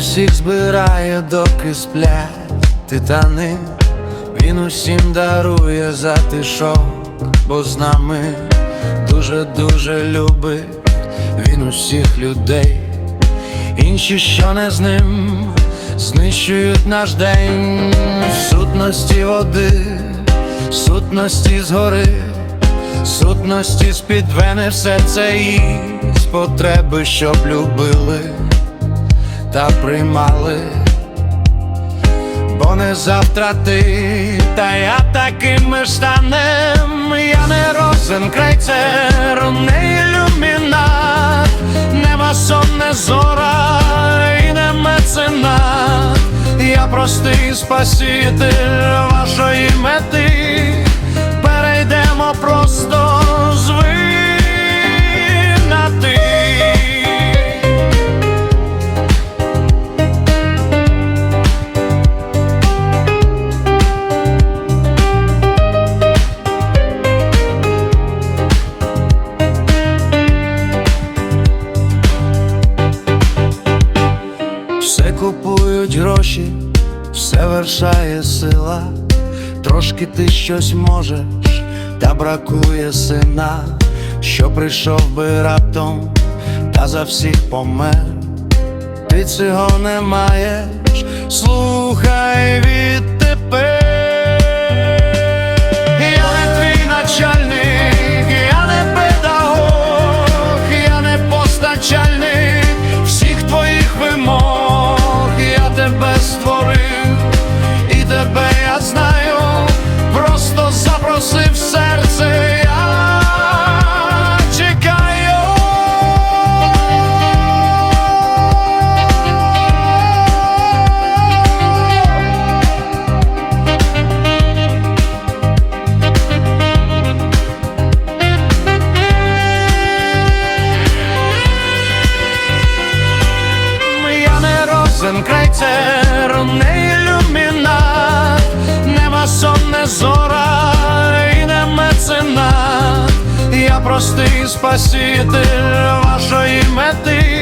усіх збирає, доки сплять титани. Він усім дарує затишок, бо з нами дуже-дуже любить він усіх людей. Інші, що не з ним, знищують наш день сутності води, сутності згори, сутності з-під вени все це їсть потреби, щоб любили та приймали. Бо не завтра ти, та я таким станем. Я не розенкрейцер, не ілюмінат, не масон, не зора і не меценат. Я простий спаситель вашої мети. Перейдемо просто Все купують гроші, все вершає сила, трошки ти щось можеш, та бракує сина, що прийшов би раптом, та за всіх помер. Ти цього не маєш, слухай відтепер. Не розенкрейцер, не ілюміна, нема масон, не зора і не мецена, Я простий спаситель вашої мети.